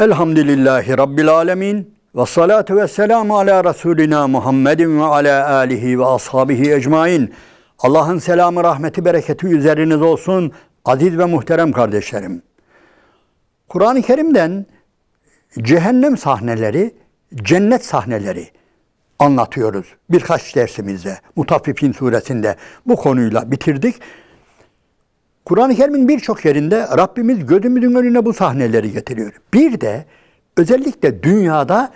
Elhamdülillahi Rabbil alemin. Ve salatu ve selamu ala Resulina Muhammedin ve ala alihi ve ashabihi ecmain. Allah'ın selamı, rahmeti, bereketi üzeriniz olsun aziz ve muhterem kardeşlerim. Kur'an-ı Kerim'den cehennem sahneleri, cennet sahneleri anlatıyoruz. Birkaç dersimizde, Mutaffifin suresinde bu konuyla bitirdik. Kur'an-ı Kerim'in birçok yerinde Rabbimiz gözümüzün önüne bu sahneleri getiriyor. Bir de özellikle dünyada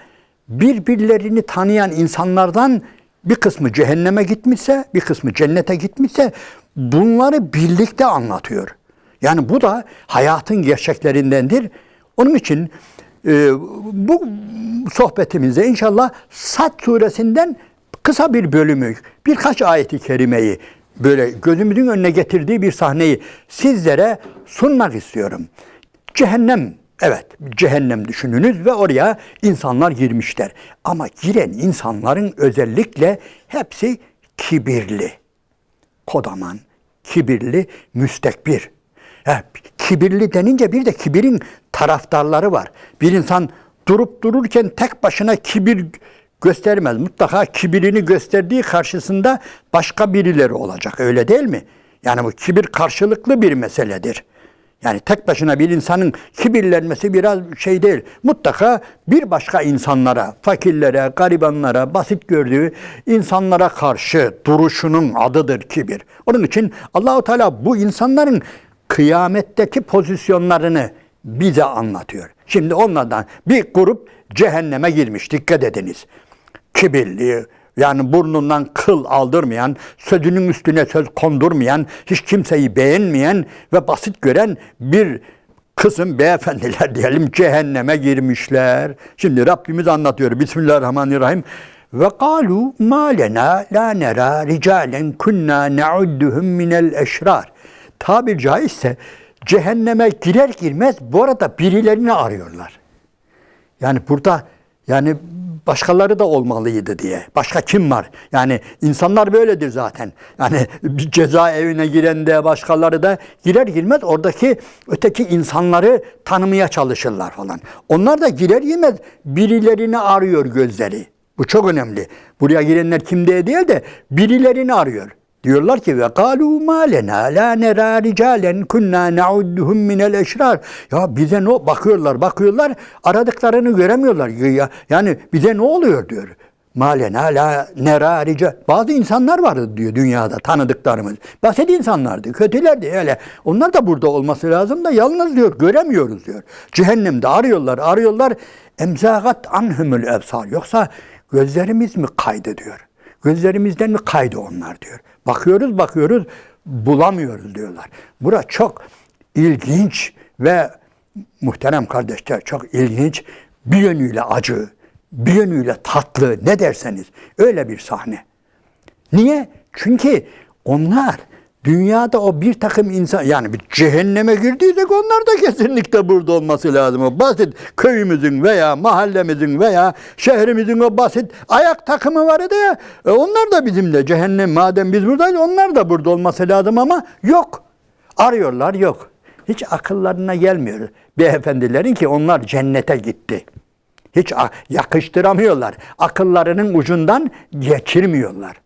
birbirlerini tanıyan insanlardan bir kısmı cehenneme gitmişse, bir kısmı cennete gitmişse bunları birlikte anlatıyor. Yani bu da hayatın gerçeklerindendir. Onun için e, bu sohbetimizde inşallah Sad suresinden kısa bir bölümü, birkaç ayeti kerimeyi böyle gözümüzün önüne getirdiği bir sahneyi sizlere sunmak istiyorum. Cehennem, evet cehennem düşününüz ve oraya insanlar girmişler. Ama giren insanların özellikle hepsi kibirli. Kodaman, kibirli, müstekbir. He, kibirli denince bir de kibirin taraftarları var. Bir insan durup dururken tek başına kibir göstermez. Mutlaka kibirini gösterdiği karşısında başka birileri olacak. Öyle değil mi? Yani bu kibir karşılıklı bir meseledir. Yani tek başına bir insanın kibirlenmesi biraz şey değil. Mutlaka bir başka insanlara, fakirlere, garibanlara, basit gördüğü insanlara karşı duruşunun adıdır kibir. Onun için Allahu Teala bu insanların kıyametteki pozisyonlarını bize anlatıyor. Şimdi onlardan bir grup cehenneme girmiş. Dikkat ediniz. Kibirli, yani burnundan kıl aldırmayan, sözünün üstüne söz kondurmayan, hiç kimseyi beğenmeyen ve basit gören bir kısım beyefendiler diyelim cehenneme girmişler. Şimdi Rabbimiz anlatıyor. Bismillahirrahmanirrahim. Ve kalu ma lena la nera ricalen kunna na'udduhum minel eşrar. Tabir caizse cehenneme girer girmez bu arada birilerini arıyorlar. Yani burada yani başkaları da olmalıydı diye. Başka kim var? Yani insanlar böyledir zaten. Yani ceza evine giren de başkaları da girer girmez oradaki öteki insanları tanımaya çalışırlar falan. Onlar da girer girmez birilerini arıyor gözleri. Bu çok önemli. Buraya girenler kim diye değil de birilerini arıyor. Diyorlar ki ve kalu ma lena la nera ricalen kunna naudduhum minel eşrar. Ya bize ne bakıyorlar bakıyorlar aradıklarını göremiyorlar. Ya, yani bize ne oluyor diyor. Ma lena la nera rical. Bazı insanlar vardı diyor dünyada tanıdıklarımız. Basit insanlardı, kötülerdi öyle. Onlar da burada olması lazım da yalnız diyor göremiyoruz diyor. Cehennemde arıyorlar arıyorlar. Emzagat anhumul ebsar. Yoksa gözlerimiz mi kaydı diyor. Gözlerimizden mi kaydı onlar diyor. Bakıyoruz bakıyoruz bulamıyoruz diyorlar. Bura çok ilginç ve muhterem kardeşler çok ilginç bir yönüyle acı, bir yönüyle tatlı ne derseniz öyle bir sahne. Niye? Çünkü onlar Dünyada o bir takım insan yani bir cehenneme girdiysek onlar da kesinlikle burada olması lazım. O basit köyümüzün veya mahallemizin veya şehrimizin o basit ayak takımı var ya e onlar da bizimle cehennem madem biz buradayız onlar da burada olması lazım ama yok. Arıyorlar yok. Hiç akıllarına gelmiyor beyefendilerin ki onlar cennete gitti. Hiç yakıştıramıyorlar. Akıllarının ucundan geçirmiyorlar.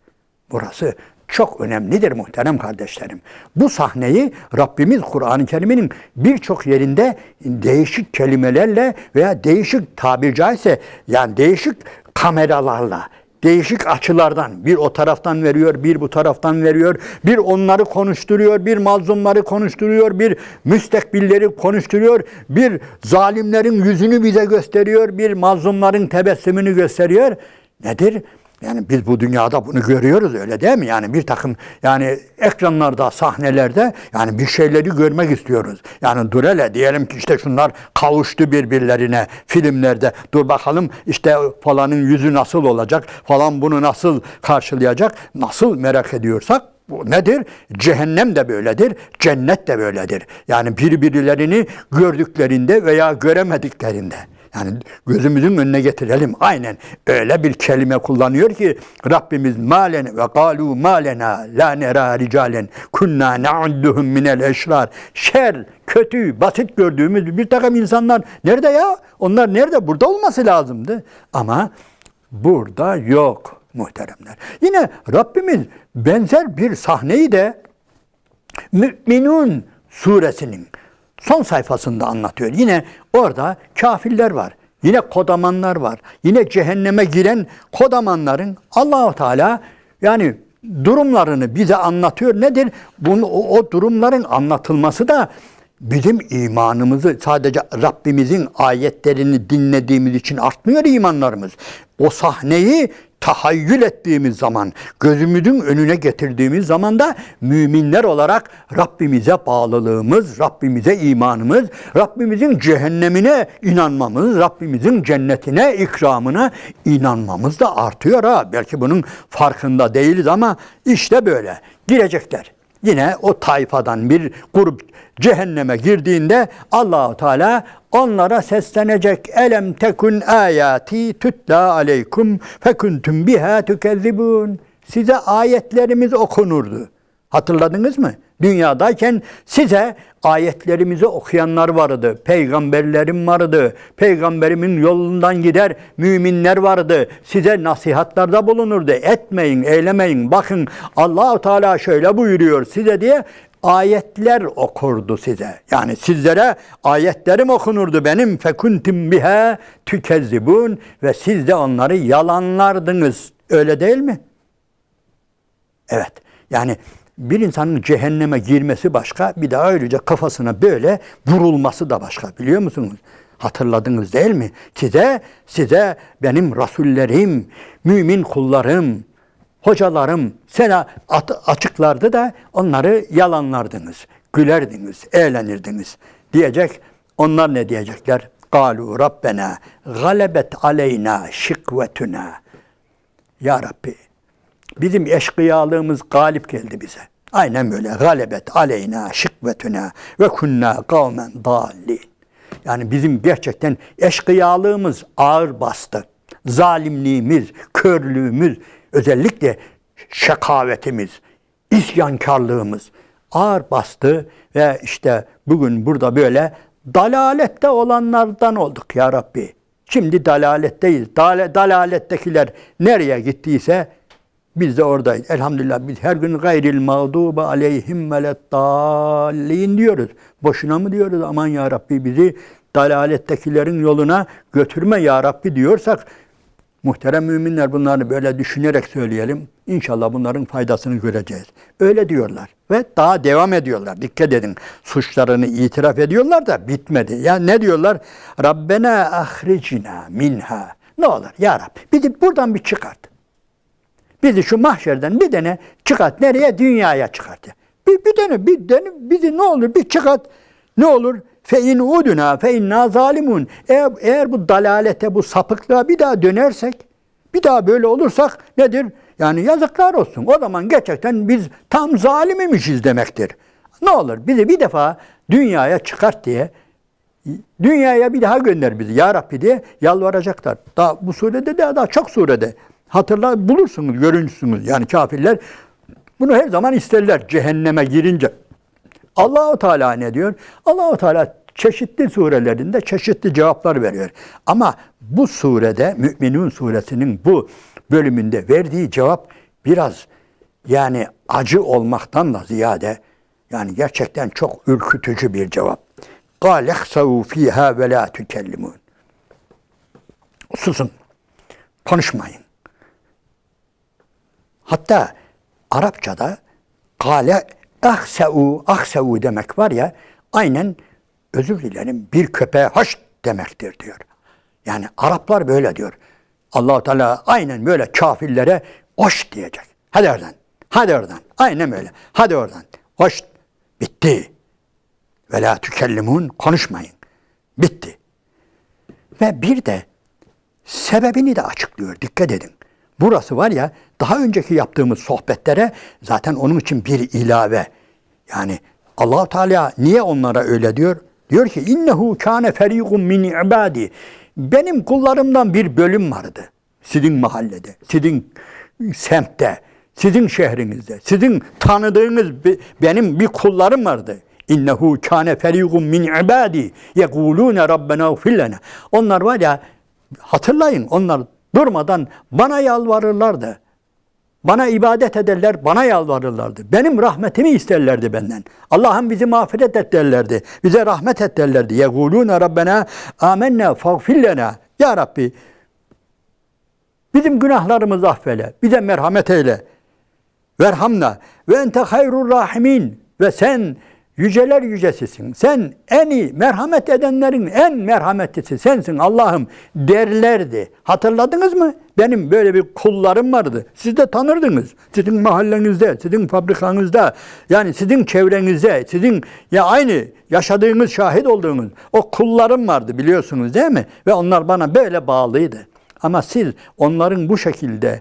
Burası çok önemlidir muhterem kardeşlerim. Bu sahneyi Rabbimiz Kur'an-ı Kerim'in birçok yerinde değişik kelimelerle veya değişik tabir caizse yani değişik kameralarla, değişik açılardan bir o taraftan veriyor, bir bu taraftan veriyor, bir onları konuşturuyor, bir mazlumları konuşturuyor, bir müstekbilleri konuşturuyor, bir zalimlerin yüzünü bize gösteriyor, bir mazlumların tebessümünü gösteriyor. Nedir? Yani biz bu dünyada bunu görüyoruz öyle değil mi? Yani bir takım yani ekranlarda, sahnelerde yani bir şeyleri görmek istiyoruz. Yani dur hele diyelim ki işte şunlar kavuştu birbirlerine filmlerde. Dur bakalım işte falanın yüzü nasıl olacak, falan bunu nasıl karşılayacak, nasıl merak ediyorsak bu nedir? Cehennem de böyledir, cennet de böyledir. Yani birbirlerini gördüklerinde veya göremediklerinde. Yani gözümüzün önüne getirelim. Aynen öyle bir kelime kullanıyor ki Rabbimiz malen ve galu malena la nera ricalen kunna na'udduhum minel eşrar. Şer, kötü, basit gördüğümüz bir takım insanlar nerede ya? Onlar nerede? Burada olması lazımdı. Ama burada yok muhteremler. Yine Rabbimiz benzer bir sahneyi de Mü'minun suresinin son sayfasında anlatıyor. Yine orada kafirler var. Yine kodamanlar var. Yine cehenneme giren kodamanların Allahu Teala yani durumlarını bize anlatıyor. Nedir? Bunu, o, o durumların anlatılması da bizim imanımızı sadece Rabbimizin ayetlerini dinlediğimiz için artmıyor imanlarımız. O sahneyi tahayyül ettiğimiz zaman, gözümüzün önüne getirdiğimiz zaman da müminler olarak Rabbimize bağlılığımız, Rabbimize imanımız, Rabbimizin cehennemine inanmamız, Rabbimizin cennetine, ikramına inanmamız da artıyor ha. Belki bunun farkında değiliz ama işte böyle girecekler. Yine o tayfadan bir grup cehenneme girdiğinde Allahu Teala onlara seslenecek. Elem tekun ayati tutla aleykum fekuntum biha tukezzibun. Size ayetlerimiz okunurdu. Hatırladınız mı? Dünyadayken size ayetlerimizi okuyanlar vardı. Peygamberlerim vardı. Peygamberimin yolundan gider müminler vardı. Size nasihatlarda bulunurdu. Etmeyin, eylemeyin. Bakın Allahu Teala şöyle buyuruyor size diye ayetler okurdu size. Yani sizlere ayetlerim okunurdu benim fekuntum biha tükezzibun ve siz de onları yalanlardınız. Öyle değil mi? Evet. Yani bir insanın cehenneme girmesi başka, bir de ayrıca kafasına böyle vurulması da başka biliyor musunuz? Hatırladınız değil mi? Size, size benim rasullerim, mümin kullarım, hocalarım sana açıklardı da onları yalanlardınız, gülerdiniz, eğlenirdiniz diyecek. Onlar ne diyecekler? Galu Rabbena galebet aleyna şikvetuna. Ya Rabbi bizim eşkıyalığımız galip geldi bize. Aynen böyle galebet aleyna şikvetuna ve kunna kavmen dallin. Yani bizim gerçekten eşkıyalığımız ağır bastı. Zalimliğimiz, körlüğümüz, özellikle şakavetimiz, isyankarlığımız ağır bastı ve işte bugün burada böyle dalalette olanlardan olduk ya Rabbi. Şimdi dalaletteyiz. Dal dalalettekiler nereye gittiyse biz de oradayız. Elhamdülillah biz her gün gayril mağdubu aleyhim veleddallin diyoruz. Boşuna mı diyoruz? Aman ya Rabbi bizi dalalettekilerin yoluna götürme ya Rabbi diyorsak muhterem müminler bunları böyle düşünerek söyleyelim. İnşallah bunların faydasını göreceğiz. Öyle diyorlar ve daha devam ediyorlar. Dikkat edin. Suçlarını itiraf ediyorlar da bitmedi. Ya ne diyorlar? Rabbena ahricina minha. Ne olur ya Rabbi bizi buradan bir çıkart. Bizi şu mahşerden bir tane çıkart. Nereye? Dünyaya çıkart. Bir, bir tane, bir tane bizi ne olur bir çıkart. Ne olur? Fe in uduna fe inna zalimun. Eğer, eğer bu dalalete, bu sapıklığa bir daha dönersek, bir daha böyle olursak nedir? Yani yazıklar olsun. O zaman gerçekten biz tam zalimimişiz demektir. Ne olur bizi bir defa dünyaya çıkart diye dünyaya bir daha gönder bizi ya Rabbi diye yalvaracaklar. Daha bu surede de daha çok surede hatırla bulursunuz, görünsünüz. Yani kafirler bunu her zaman isterler cehenneme girince. Allahu Teala ne diyor? Allahu Teala çeşitli surelerinde çeşitli cevaplar veriyor. Ama bu surede Müminun suresinin bu bölümünde verdiği cevap biraz yani acı olmaktan da ziyade yani gerçekten çok ürkütücü bir cevap. قَالَ اَخْسَوُوا ف۪يهَا وَلَا تُكَلِّمُونَ Susun, konuşmayın. Hatta Arapçada kale ahseu, ahseu demek var ya aynen özür dilerim bir köpeğe hoş demektir diyor. Yani Araplar böyle diyor. allah Teala aynen böyle kafirlere hoş diyecek. Hadi oradan. Hadi oradan. Aynen böyle. Hadi oradan. Hoş. Bitti. Ve la tükellimun. Konuşmayın. Bitti. Ve bir de sebebini de açıklıyor. Dikkat edin. Burası var ya daha önceki yaptığımız sohbetlere zaten onun için bir ilave. Yani allah Teala niye onlara öyle diyor? Diyor ki innehu kâne ferîgum min ibâdi. benim kullarımdan bir bölüm vardı. Sizin mahallede, sizin semtte, sizin şehrinizde, sizin tanıdığınız benim bir kullarım vardı. İnnehu kâne ferîgum min ibâdî yekûlûne rabbena lena. Onlar var ya hatırlayın onlar durmadan bana yalvarırlardı. Bana ibadet ederler, bana yalvarırlardı. Benim rahmetimi isterlerdi benden. Allah'ım bizi mağfiret et derlerdi. Bize rahmet et derlerdi. Yegulûne Rabbena amennâ fagfillena. Ya Rabbi bizim günahlarımızı affeyle. Bize merhamet eyle. Verhamna ve ente hayrur rahimin. Ve sen yüceler yücesisin. Sen en iyi merhamet edenlerin en merhametlisi sensin Allah'ım derlerdi. Hatırladınız mı? Benim böyle bir kullarım vardı. Siz de tanırdınız. Sizin mahallenizde, sizin fabrikanızda, yani sizin çevrenizde, sizin ya aynı yaşadığınız, şahit olduğunuz o kullarım vardı biliyorsunuz değil mi? Ve onlar bana böyle bağlıydı. Ama siz onların bu şekilde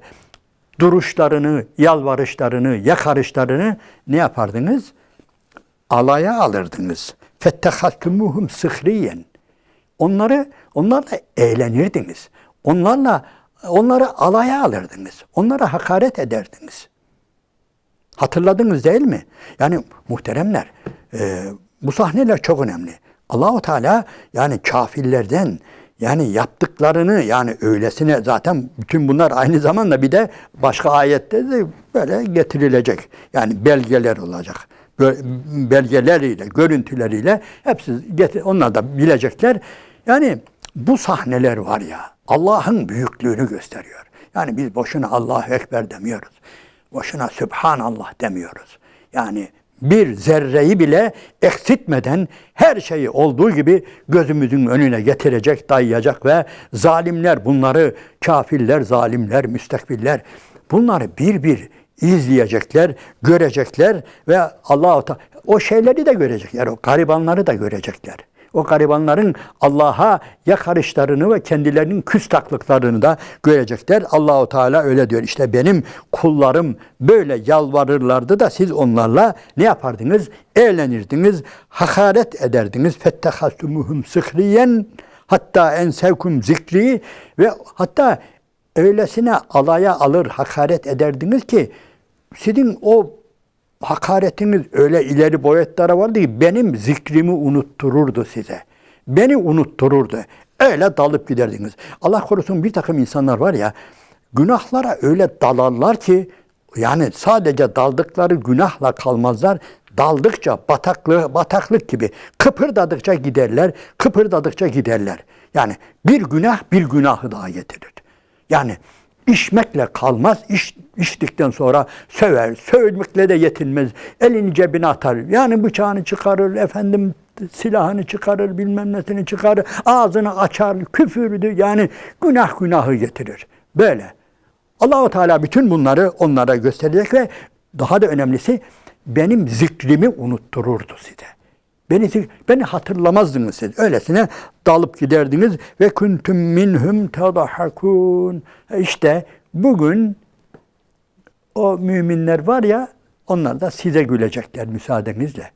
duruşlarını, yalvarışlarını, yakarışlarını ne yapardınız? Alaya alırdınız. Fettehastumuhum sıhriyen. Onları onlarla eğlenirdiniz. Onlarla onları alaya alırdınız. Onlara hakaret ederdiniz. Hatırladınız değil mi? Yani muhteremler, e, bu sahneler çok önemli. Allahu Teala yani kafirlerden yani yaptıklarını yani öylesine zaten bütün bunlar aynı zamanda bir de başka ayette de böyle getirilecek. Yani belgeler olacak. Belgeleriyle, görüntüleriyle hepsi getir, onlar da bilecekler. Yani bu sahneler var ya Allah'ın büyüklüğünü gösteriyor. Yani biz boşuna Allahu Ekber demiyoruz. Boşuna Sübhanallah demiyoruz. Yani bir zerreyi bile eksiltmeden her şeyi olduğu gibi gözümüzün önüne getirecek, dayayacak ve zalimler bunları kafirler, zalimler, müstekbirler bunları bir bir izleyecekler, görecekler ve Allah o şeyleri de görecekler, o garibanları da görecekler. O garibanların Allah'a yakarışlarını ve kendilerinin küstaklıklarını da görecekler. Allahu Teala öyle diyor. İşte benim kullarım böyle yalvarırlardı da siz onlarla ne yapardınız? Eğlenirdiniz, hakaret ederdiniz. Fettehastumuhum sıhriyen hatta ensevkum zikri ve hatta öylesine alaya alır, hakaret ederdiniz ki sizin o hakaretiniz öyle ileri boyutlara vardı ki benim zikrimi unuttururdu size. Beni unuttururdu. Öyle dalıp giderdiniz. Allah korusun bir takım insanlar var ya günahlara öyle dalarlar ki yani sadece daldıkları günahla kalmazlar. Daldıkça bataklık, bataklık gibi kıpırdadıkça giderler, kıpırdadıkça giderler. Yani bir günah bir günahı daha getirir. Yani içmekle kalmaz, iç, içtikten sonra söver, sövmekle de yetinmez. Elini cebine atar, yani bıçağını çıkarır, efendim silahını çıkarır, bilmem nesini çıkarır, ağzını açar, küfürdü, yani günah günahı getirir. Böyle. Allahu Teala bütün bunları onlara gösterecek ve daha da önemlisi benim zikrimi unuttururdu size. Beni, beni hatırlamazdınız siz. Öylesine dalıp giderdiniz ve kuntum minhum tadahakun. İşte bugün o müminler var ya onlar da size gülecekler müsaadenizle.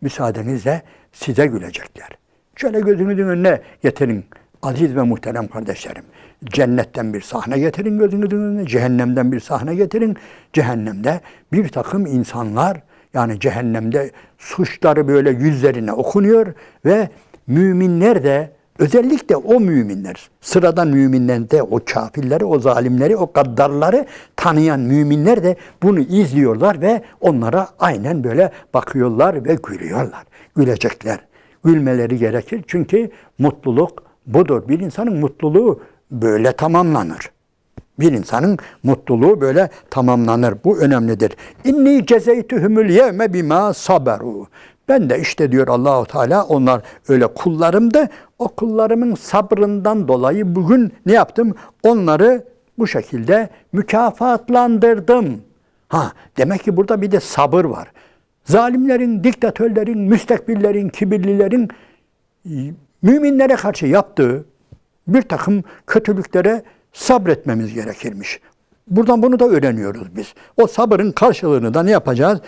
Müsaadenizle size gülecekler. Şöyle gözünüzün önüne getirin aziz ve muhterem kardeşlerim. Cennetten bir sahne getirin gözünüzün önüne, cehennemden bir sahne getirin. Cehennemde bir takım insanlar yani cehennemde suçları böyle yüzlerine okunuyor ve müminler de özellikle o müminler, sıradan müminler de o kafirleri, o zalimleri, o gaddarları tanıyan müminler de bunu izliyorlar ve onlara aynen böyle bakıyorlar ve gülüyorlar. Gülecekler. Gülmeleri gerekir çünkü mutluluk budur. Bir insanın mutluluğu böyle tamamlanır. Bir insanın mutluluğu böyle tamamlanır. Bu önemlidir. İnni cezeytuhumul yevme bima saberu. Ben de işte diyor Allahu Teala onlar öyle kullarımdı. O kullarımın sabrından dolayı bugün ne yaptım? Onları bu şekilde mükafatlandırdım. Ha demek ki burada bir de sabır var. Zalimlerin, diktatörlerin, müstekbirlerin, kibirlilerin müminlere karşı yaptığı bir takım kötülüklere sabretmemiz gerekirmiş. Buradan bunu da öğreniyoruz biz. O sabırın karşılığını da ne yapacağız?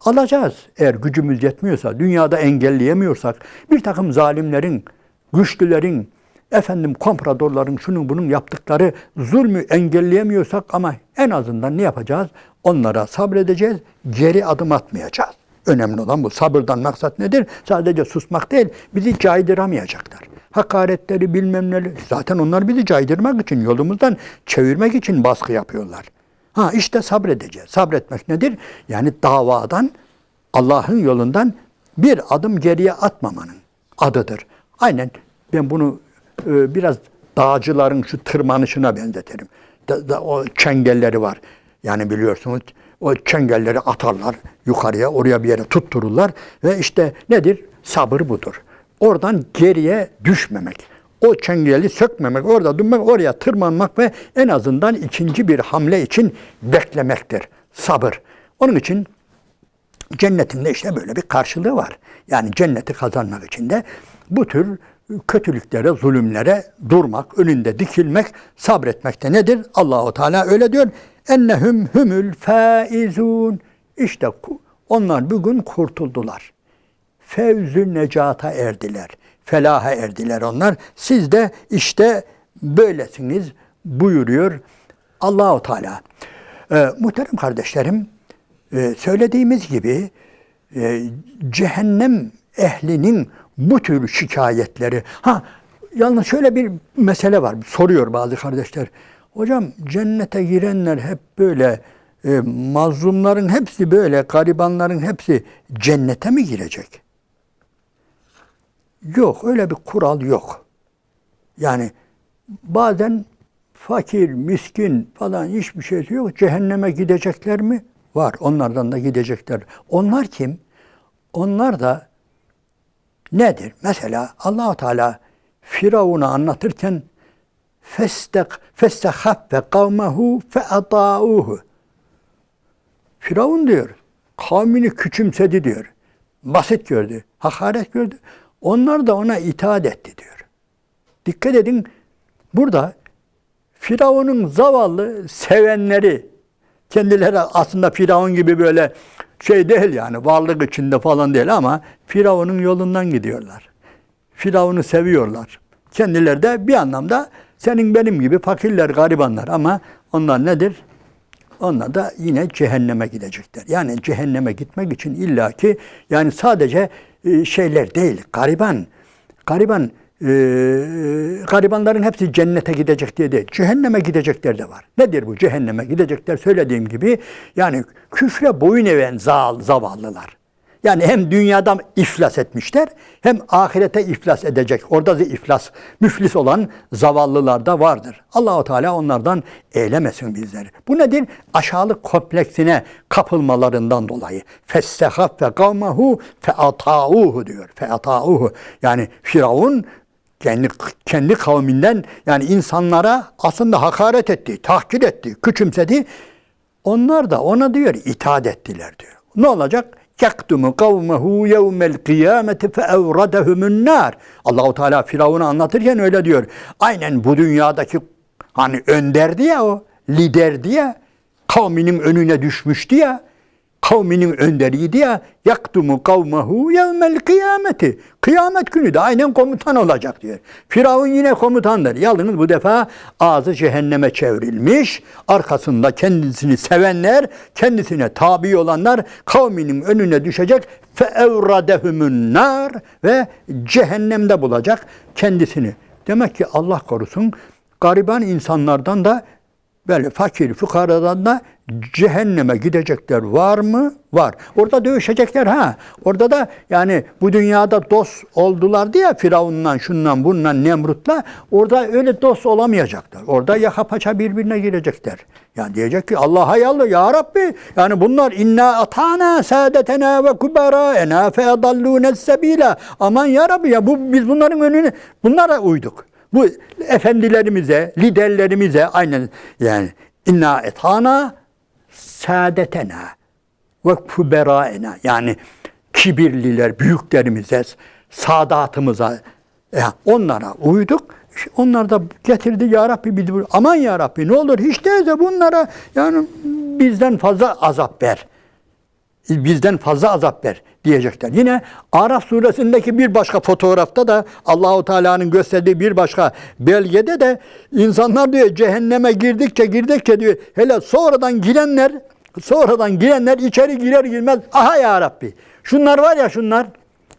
Alacağız. Eğer gücümüz yetmiyorsa, dünyada engelleyemiyorsak, bir takım zalimlerin, güçlülerin, efendim kompradorların şunun bunun yaptıkları zulmü engelleyemiyorsak ama en azından ne yapacağız? Onlara sabredeceğiz, geri adım atmayacağız. Önemli olan bu. Sabırdan maksat nedir? Sadece susmak değil, bizi caydıramayacaklar. Hakaretleri bilmem neleri. Zaten onlar bizi caydırmak için, yolumuzdan çevirmek için baskı yapıyorlar. Ha işte sabredeceğiz. Sabretmek nedir? Yani davadan, Allah'ın yolundan bir adım geriye atmamanın adıdır. Aynen ben bunu e, biraz dağcıların şu tırmanışına benzetirim. Da, da, o çengelleri var. Yani biliyorsunuz o çengelleri atarlar yukarıya, oraya bir yere tuttururlar ve işte nedir? Sabır budur. Oradan geriye düşmemek. O çengeli sökmemek, orada durmak, oraya tırmanmak ve en azından ikinci bir hamle için beklemektir. Sabır. Onun için Cennetin de işte böyle bir karşılığı var. Yani cenneti kazanmak için de bu tür kötülüklere, zulümlere durmak, önünde dikilmek, sabretmek de nedir? Allahu Teala öyle diyor. Ennehum humul faizun. İşte onlar bugün kurtuldular. Fevzü necata erdiler. Felaha erdiler onlar. Siz de işte böylesiniz buyuruyor Allahu Teala. Ee, muhterem kardeşlerim, e, söylediğimiz gibi e, cehennem ehlinin bu tür şikayetleri. Ha yalnız şöyle bir mesele var. Soruyor bazı kardeşler. Hocam cennete girenler hep böyle e, mazlumların hepsi böyle, garibanların hepsi cennete mi girecek? Yok, öyle bir kural yok. Yani bazen fakir, miskin falan hiçbir şey yok. Cehenneme gidecekler mi? Var. Onlardan da gidecekler. Onlar kim? Onlar da nedir? Mesela Allahu Teala Firavun'u anlatırken festek festehaffe kavmehu fe atauhu. Firavun diyor. Kavmini küçümsedi diyor. Basit gördü. Hakaret gördü. Onlar da ona itaat etti diyor. Dikkat edin. Burada Firavun'un zavallı sevenleri kendileri aslında Firavun gibi böyle şey değil yani varlık içinde falan değil ama Firavun'un yolundan gidiyorlar. Firavun'u seviyorlar. Kendileri de bir anlamda senin benim gibi fakirler, garibanlar ama onlar nedir? Onlar da yine cehenneme gidecekler. Yani cehenneme gitmek için illaki yani sadece şeyler değil, gariban. Gariban e, garibanların hepsi cennete gidecek diye değil. Cehenneme gidecekler de var. Nedir bu cehenneme gidecekler? Söylediğim gibi yani küfre boyun eğen zavallılar. Yani hem dünyada iflas etmişler hem ahirete iflas edecek. Orada da iflas, müflis olan zavallılar da vardır. Allahu Teala onlardan eylemesin bizleri. Bu nedir? Aşağılık kompleksine kapılmalarından dolayı. Festehaf ve kavmehu fe diyor. Fe. Yani Firavun kendi kendi kavminden yani insanlara aslında hakaret etti, tahkir etti, küçümsedi. Onlar da ona diyor itaat ettiler diyor. Ne olacak? Yaktumu kavmehu yevmel kıyameti fe evradehumun nar. Allahu Teala Firavun'u anlatırken öyle diyor. Aynen bu dünyadaki hani önderdi ya o, liderdi ya, kavminin önüne düşmüştü ya, kavminin önderiydi ya, yaktumu kavmehu yevmel kıyameti. Kıyamet günü de aynen komutan olacak diyor. Firavun yine komutandır. Yalnız bu defa ağzı cehenneme çevrilmiş. Arkasında kendisini sevenler, kendisine tabi olanlar kavminin önüne düşecek. Fe nar ve cehennemde bulacak kendisini. Demek ki Allah korusun gariban insanlardan da böyle fakir fukaradan da cehenneme gidecekler var mı? Var. Orada dövüşecekler ha. Orada da yani bu dünyada dost oldular diye Firavun'la şundan bundan Nemrut'la orada öyle dost olamayacaklar. Orada yaka paça birbirine girecekler. Yani diyecek ki Allah'a yallı ya Rabbi yani bunlar inna atana saadetena ve kubaraena fe adallûne sebîlâ. Aman ya Rabbi ya bu biz bunların önüne bunlara uyduk. Bu efendilerimize, liderlerimize aynen yani inna etana saadetena ve kuberaena yani kibirliler, büyüklerimize, sadatımıza yani onlara uyduk. Onlar da getirdi ya Rabbi bizi aman ya Rabbi ne olur hiç değilse bunlara yani bizden fazla azap ver. Bizden fazla azap ver diyecekler. Yine Araf suresindeki bir başka fotoğrafta da Allahu Teala'nın gösterdiği bir başka belgede de insanlar diyor cehenneme girdikçe girdikçe diyor hele sonradan girenler sonradan girenler içeri girer girmez aha ya Rabbi şunlar var ya şunlar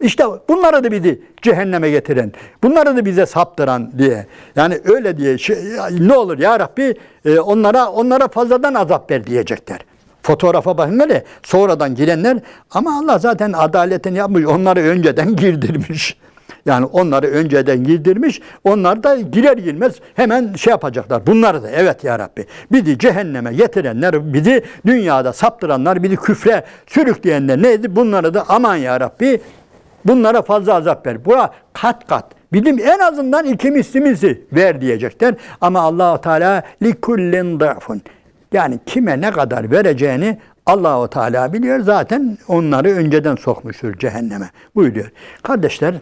işte bunları da bizi cehenneme getiren, bunları da bize saptıran diye. Yani öyle diye şey, ne olur ya Rabbi e, onlara onlara fazladan azap ver diyecekler. Fotoğrafa bakın öyle sonradan girenler ama Allah zaten adaletini yapmış. Onları önceden girdirmiş. Yani onları önceden girdirmiş. Onlar da girer girmez hemen şey yapacaklar. Bunları da evet ya Rabbi. Bizi cehenneme getirenler, bizi dünyada saptıranlar, bizi küfre sürükleyenler neydi? Bunları da aman ya Rabbi bunlara fazla azap ver. Buna kat kat. Bizim en azından iki mislimizi ver diyecekler. Ama Allahu Teala likullin da'fun. Yani kime ne kadar vereceğini Allahu Teala biliyor. Zaten onları önceden sokmuştur cehenneme. Buyuruyor. Kardeşler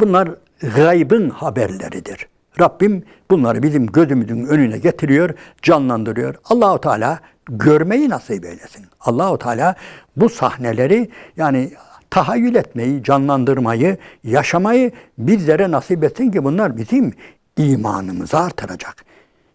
bunlar gaybın haberleridir. Rabbim bunları bizim gözümüzün önüne getiriyor, canlandırıyor. Allahu Teala görmeyi nasip eylesin. Allahu Teala bu sahneleri yani tahayyül etmeyi, canlandırmayı, yaşamayı bizlere nasip etsin ki bunlar bizim imanımızı artıracak.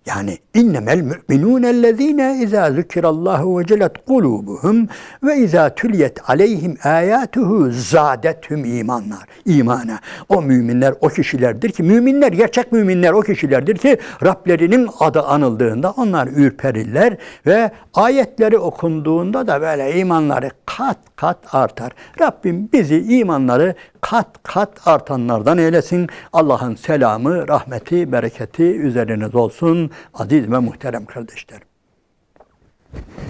Yani innemel müminun ellezine izâ zükirallahu ve celet kulubuhum ve izâ tüliyet aleyhim âyâtuhu zâdethum imanlar. imana. O müminler o kişilerdir ki müminler gerçek müminler o kişilerdir ki Rablerinin adı anıldığında onlar ürperirler ve ayetleri okunduğunda da böyle imanları kat kat artar. Rabbim bizi imanları kat kat artanlardan eylesin. Allah'ın selamı, rahmeti, bereketi üzeriniz olsun aziz ve muhterem kardeşlerim.